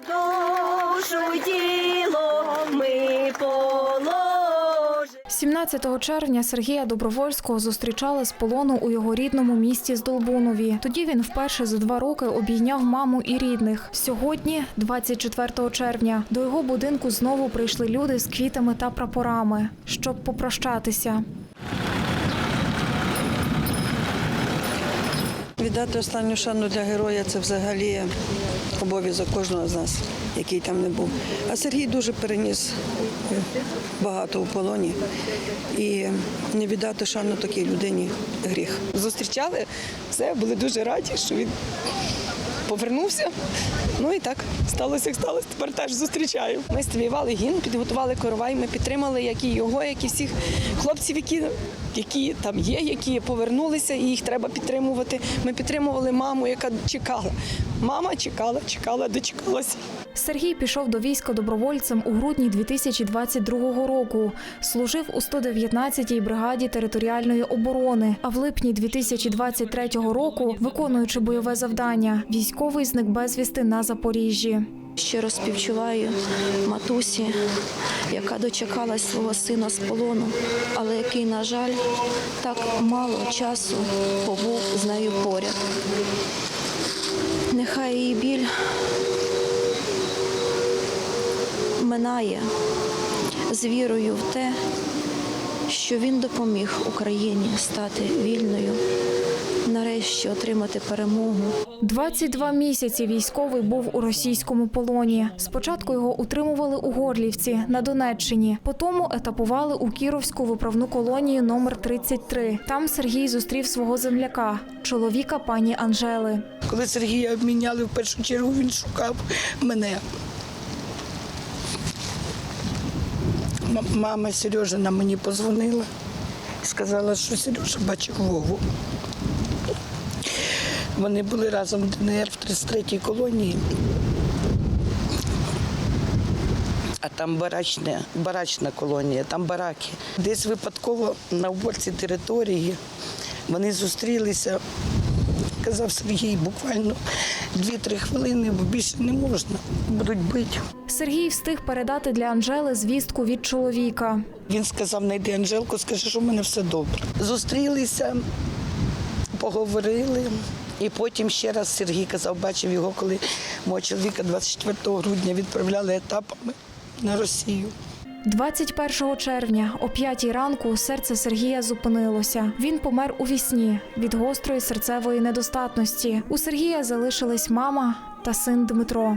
Душу тіло ми положимо. 17 червня Сергія Добровольського зустрічали з полону у його рідному місті Здолбунові. Тоді він вперше за два роки обійняв маму і рідних. Сьогодні, 24 червня, до його будинку знову прийшли люди з квітами та прапорами, щоб попрощатися. Віддати останню шану для героя це взагалі обов'язок кожного з нас, який там не був. А Сергій дуже переніс е, багато у полоні. І не віддати шану такій людині гріх. зустрічали, все, були дуже раді, що він повернувся. Ну і так сталося, як сталося. Тепер теж зустрічаю. Ми співали гімн, підготували коровай. Ми підтримали як і його, як і всіх хлопців, які, які там є, які повернулися, і їх треба підтримувати. Ми підтримували маму, яка чекала. Мама чекала, чекала, дочекалася. Сергій пішов до війська добровольцем у грудні 2022 року. Служив у 119-й бригаді територіальної оборони. А в липні 2023 року, виконуючи бойове завдання, військовий зник безвісти на Запоріжжі. Щиро співчуваю матусі, яка дочекалась свого сина з полону, але який, на жаль, так мало часу побув з нею поряд. Нехай її біль минає з вірою в те, що він допоміг Україні стати вільною, нарешті отримати перемогу. 22 місяці військовий був у російському полоні. Спочатку його утримували у Горлівці на Донеччині, потім етапували у Кіровську виправну колонію номер 33. Там Сергій зустрів свого земляка, чоловіка пані Анжели. Коли Сергія обміняли в першу чергу, він шукав мене. Мама Сережина мені позвонила і сказала, що Сережа бачив Вову. Вони були разом в ДНР в 33-й колонії. А там барачна, барачна колонія, там бараки. Десь випадково на уборці території вони зустрілися. Казав Сергій, буквально 2-3 хвилини, бо більше не можна. Будуть бити. Сергій встиг передати для Анжели звістку від чоловіка. Він сказав, знайди Анжелку, скажи, що в мене все добре. Зустрілися, поговорили. І потім ще раз Сергій казав, бачив його, коли мого чоловіка 24 грудня відправляли етапами на Росію. 21 червня о 5 ранку серце Сергія зупинилося. Він помер у вісні від гострої серцевої недостатності. У Сергія залишились мама та син Дмитро.